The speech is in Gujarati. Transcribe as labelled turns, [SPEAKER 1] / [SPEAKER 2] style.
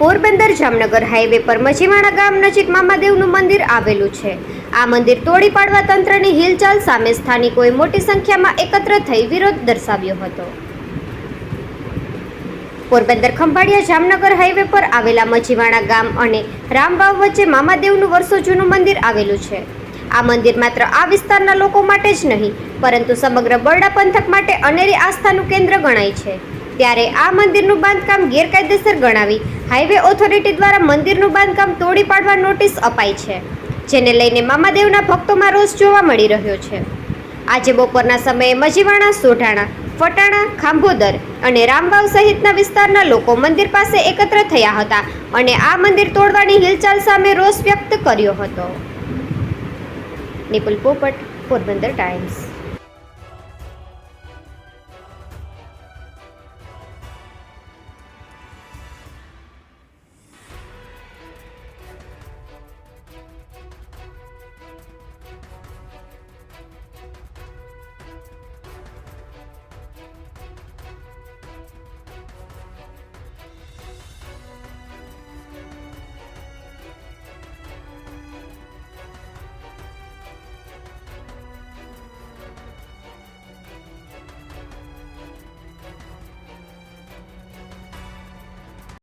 [SPEAKER 1] પોરબંદર જામનગર હાઈવે પર મજીવાણા ગામ નજીક મામાદેવનું મંદિર આવેલું છે. આ મંદિર તોડી પાડવા તંત્રની હિલચાલ સામે સ્થાનિકોએ મોટી સંખ્યામાં એકત્ર થઈ વિરોધ દર્શાવ્યો હતો. પોરબંદર ખંભાળિયા જામનગર હાઈવે પર આવેલા મજીવાણા ગામ અને રામવાવ વચ્ચે મામાદેવનું વર્ષો જૂનું મંદિર આવેલું છે. આ મંદિર માત્ર આ વિસ્તારના લોકો માટે જ નહીં, પરંતુ સમગ્ર બરડા પંથક માટે અનેરી આસ્થાનું કેન્દ્ર ગણાય છે. ત્યારે આ મંદિરનું બાંધકામ ગેરકાયદેસર ગણાવી હાઈવે ઓથોરિટી દ્વારા મંદિરનું બાંધકામ તોડી પાડવા નોટિસ અપાઈ છે, જેને લઈને મામાદેવના ભક્તોમાં રોષ જોવા મળી રહ્યો છે. આજે બપોરના સમયે મજીવાણા, સોઢાણા, ફટાણા, ખાંભોદર અને રામબાવ સહિતના વિસ્તારના લોકો મંદિર પાસે એકત્ર થયા હતા અને આ મંદિર તોડવાની હિલચાલ સામે રોષ વ્યક્ત કર્યો હતો. નિપુલ પોપટ, પોરબંદર ટાઈમ્સ.